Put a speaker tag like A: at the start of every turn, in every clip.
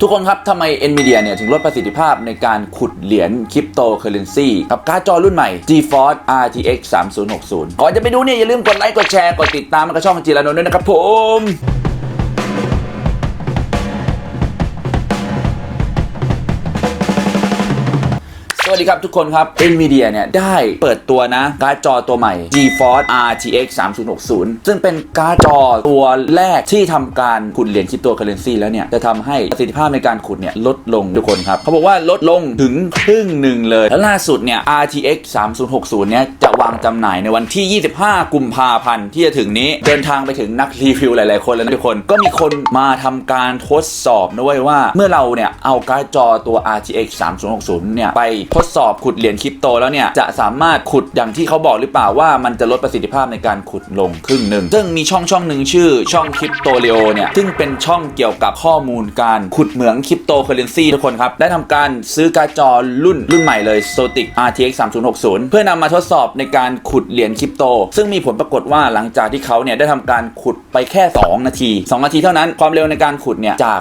A: ทุกคนครับ ทำไม NVIDIA เนี่ย ถึงลดประสิทธิภาพในการขุดเหรียญคริปโตเคอเรนซีกับการ์ดจอรุ่นใหม่ GeForce RTX 3060 ก่อนจะไปดูเนี่ย อย่าลืมกดไลค์ กดแชร์ กดติดตามมันก็ช่องจีรานนท์ด้วยนะครับผม สวัสดีครับทุกคนครับ NVIDIA เนี่ยได้เปิดตัวนะ การ์ดจอตัวใหม่ GeForce RTX 3060 ซึ่งเป็นการ์ดจอตัวแรกที่ทำการขุดเหรียญคริปโตเคอเรนซีแล้วเนี่ย จะทำให้ประสิทธิภาพในการขุดเนี่ยลดลงทุกคนครับ เขาบอกว่าลดลงถึงครึ่งหนึ่งเลย แล้วล่าสุดเนี่ย RTX 3060 เนี่ยจะวางจำหน่ายในวันที่ 25 กุมภาพันธ์ที่จะถึงนี้เดินทางไปถึงนักรีวิวหลาย ๆ คนแล้วนะทุกคนก็มีคนมาทำการทดสอบนะเว้ยว่า เมื่อเราเนี่ยเอาการ์ดจอตัว RTX 3060 เนี่ยไปทดสอบขุดเหรียญคริปโตแล้วเนี่ยจะสามารถขุดอย่างที่เขาบอกหรือเปล่าว่ามันจะลดประสิทธิภาพในการขุดลงครึ่งหนึ่งซึ่งมีช่องช่องหนึ่งชื่อช่องคริปโตเรโอเนี่ยซึ่งเป็นช่องเกี่ยวกับข้อมูลการขุดเหมืองคริปโตเคอเรนซีทุกคนครับได้ทำการซื้อการ์ดจอรุ่นรุ่นใหม่เลย Sotic RTX 3060 เพื่อนำมาทดสอบในการขุดเหรียญคริปโต ซึ่งมีผลปรากฏว่าหลังจากที่เขาเนี่ยได้ทำการขุดไปแค่ 2 นาที 2 นาทีเท่านั้นความเร็วในการขุดเนี่ยจาก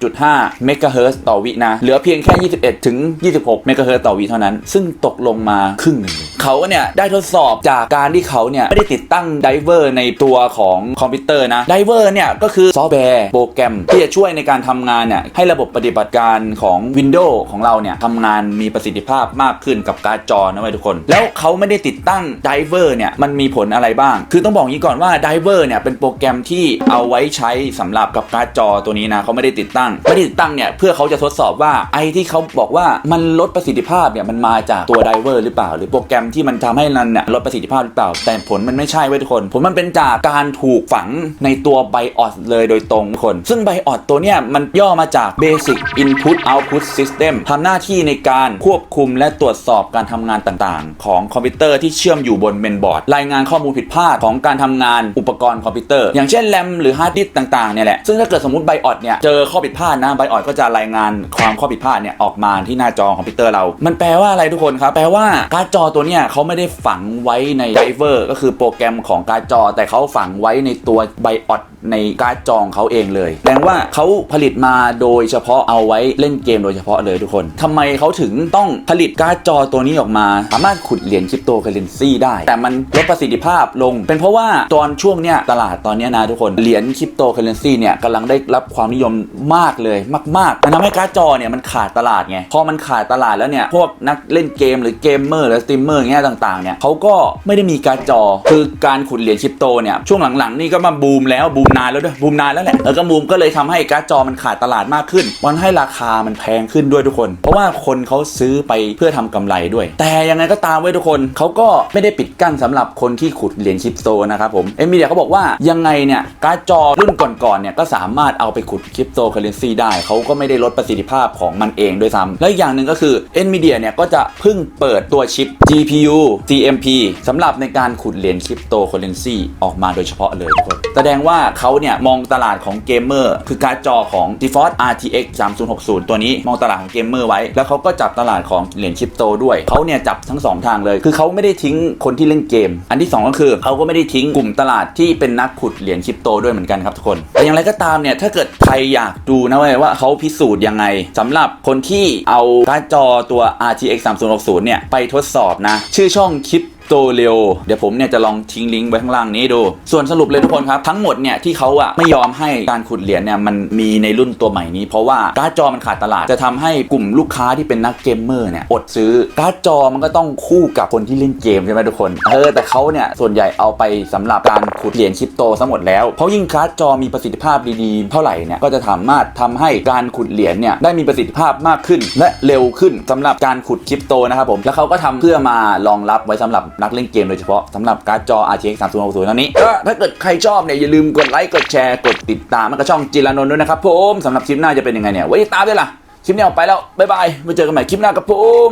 A: 41.5 เมกะเฮิร์ต่อวินะเหลือเพียงแค่ 21 ถึง 26 เมกะเฮิรตต่อวิเท่านั้น ซึ่งตกลงมาครึ่งหนึ่งเขาเนี่ยได้ทดสอบจากการที่เขาเนี่ยไม่ได้ติดตั้งไดเวอร์ในตัวของคอมพิวเตอร์นะไดเวอร์เนี่ยก็คือซอฟต์แวร์โปรแกรมที่จะช่วยในการทำงานเนี่ยให้ระบบปฏิบัติการของ Windows ของเราเนี่ยทำงานมีประสิทธิภาพมากขึ้นกับการ์ดจอนะเว้ยทุกคน แล้วเขาไม่ได้ติดตั้งไดเวอร์เนี่ยมันมีผลอะไรบ้าง คือต้องบอกงี้ก่อนว่าไดเวอร์เนี่ยเป็นโปรแกรมที่เอาไว้ใช้สำหรับกับการ์ดจอตัวนี้นะเขาไม่ได้ติดตั้ง ไม่ได้ติดตั้งเนี่ยเพื่อเขาจะทดสอบว่าไอที่เขาบอกว่ามันลดประสิทธิภาพเนี่ยมันมาจากตัวไดเวอร์หรือเปล่า หรือโปรแกรมที่มันทำให้นันเนี่ยลดประสิทธิภาพหรือเปล่า แต่ผลมันไม่ใช่เว้ยทุกคน ผลมันเป็นจากการถูกฝังในตัวไบออสเลยโดยตรงคน ซึ่งไบออสตัวเนี่ยมันย่อมาจาก Basic Input Output System ทำหน้าที่ในการควบคุมและตรวจสอบการทำงานต่างๆ ของคอมพิวเตอร์ที่เชื่อมอยู่บนเมนบอร์ดรายงานข้อมูลผิดพลาดของการทำงานอุปกรณ์คอมพิวเตอร์ อย่างเช่นแรมหรือฮาร์ดดิสต่างๆเนี่ยแหละซึ่งถ้าเกิดสมมติไบออสเนี่ยเจอข้อผิดพลาดนะไบออสก็จะรายงานความข้อผิดพลาดเนี่ยออกมาที่หน้าจอคอมพิวเตอร์เรามันแปลว่าอะไรทุกคนครับ แปลว่าการ์ดจอตัวเนี่ยเขาไม่ได้ฝังไว้ในไดเวอร์ก็คือโปรแกรมของการ์ดจอ แต่เขาฝังไว้ในตัวไบออสในการ์ดจอของเขาเองเลยแปลว่าเขาผลิตมาโดยเฉพาะเอาไว้เล่นเกมโดยเฉพาะเลยทุกคนทำไมเขาถึงต้องผลิตการ์ดจอตัวนี้ออกมา สามารถขุดเหรียญคริปโตเคอเรนซีได้ แต่มันลดประสิทธิภาพลง เป็นเพราะว่าตอนช่วงเนี้ยตลาดตอนนี้นะทุกคนเหรียญคริปโตเคอเรนซีเนี่ยกำลังได้รับความนิยมมากเลยมากๆมันทำให้การ์ดจอเนี่ยมันขาดตลาดไงพอมันขาดตลาดแล้วเนี่ยพวกนักเล่นเกมหรือเกมเมอร์หรือสตรีมเมอร์เงี้ยต่างๆเนี่ยเขาก็ไม่ได้มีการ์จอ คือการขุดเหรียญคริปโตเนี่ยช่วงหลังๆนี่ก็มาบูมแล้วบูมนานแล้วด้วยบูมนานแล้วแหละแล้วก็บูมก็เลยทำให้การ์ดจอมันขาดตลาดมากขึ้นมันให้ราคามันแพงขึ้นด้วยทุกคน เพราะว่าคนเขาซื้อไปเพื่อทำกำไรด้วย แต่ยังไงก็ตามไว้ยทุกคนเขาก็ไม่ได้ปิดกั้นสำหรับคนที่ขุดเหรียญคริปโตนะครับผมเอ็มบีเดียเขาบอกว่ายังไงเนี่ยการ์ดจอรุ่นก่อนๆเนี่ยก็สามารถเอาไปขุดคริปโตเคอเรนซีได้เขาก็ไม่ได้ลดประสิทธิภาพของมันเองด้วยซ้ำและอย่างหนึ่งก็คือ NVIDIA เนี่ยก็จะเพิ่งเปิดตัวชิป GPU TMP สำหรับในการขุดเหรียญคริปโตเคอเรนซีออกมาโดยเฉพาะเลยทุกคนแสดงว่าเขาเนี่ยมองตลาดของเกมเมอร์คือการ์ดจอของ GeForce RTX 3060 ตัวนี้มองตลาดของเกมเมอร์ไว้ แล้วเขาก็จับตลาดของเหรียญคริปโตด้วยเขาเนี่ยจับทั้งสองทางเลย คือเขาไม่ได้ทิ้งคนที่เล่นเกม อันที่สองก็คือเขาก็ไม่ได้ทิ้งกลุ่มตลาดที่เป็นนักขุดเหรียญคริปโตด้วยเหมือนกันครับทุกคนแต่อย่างไรก็ตามเนี่ยถ้าเกิดใครอยากดูนะเว้ยว่าเขาพิสูจน์ยังไงสำหรับคนที่เอาการ์ดจอตัว RTX 3060 เนี่ย ไปทดสอบนะ ชื่อช่องคลิป โตเร็วเดี๋ยวผมเนี่ยจะลองทิ้งลิงก์ไว้ข้างล่างนี้ดู ส่วนสรุปเลยทุกคนครับ ทั้งหมดเนี่ยที่เขาอะไม่ยอมให้การขุดเหรียญเนี่ยมันมีในรุ่นตัวใหม่นี้ เพราะว่าการ์ดจอมันขาดตลาดจะทำให้กลุ่มลูกค้าที่เป็นนักเกมเมอร์เนี่ยอดซื้อการ์ดจอมันก็ต้องคู่กับคนที่เล่นเกมใช่ไหมทุกคนเออแต่เขาเนี่ยส่วนใหญ่เอาไปสำหรับการขุดเหรียญคริปโตซะหมดแล้วเพราะยิ่งการ์ดจอมีประสิทธิภาพดีๆเท่าไหร่เนี่ยก็จะสามารถทำให้การขุดเหรียญเนี่ยได้มีประสิทธิภาพมากขึ้น และเร็วขึ้นสำหรับการขุดคริปโตนะครับผมแล้วเขาก็ทำเพื่อมารองรับไว้สำหรับนักเล่นเกมโดยเฉพาะสำหรับการ์ดจอ RTX 3060ตัวนี้ก็ถ้าเกิดใครชอบเนี่ยอย่าลืมกดไลค์กดแชร์กดติดตามมันก็ช่องจิรานนท์ด้วยนะครับผมสำหรับคลิปหน้าจะเป็นยังไงเนี่ยไว้ติดตามด้วยล่ะคลิปนี้ออกไปแล้วบ๊ายบายไว้เจอกันใหม่คลิปหน้ากับผม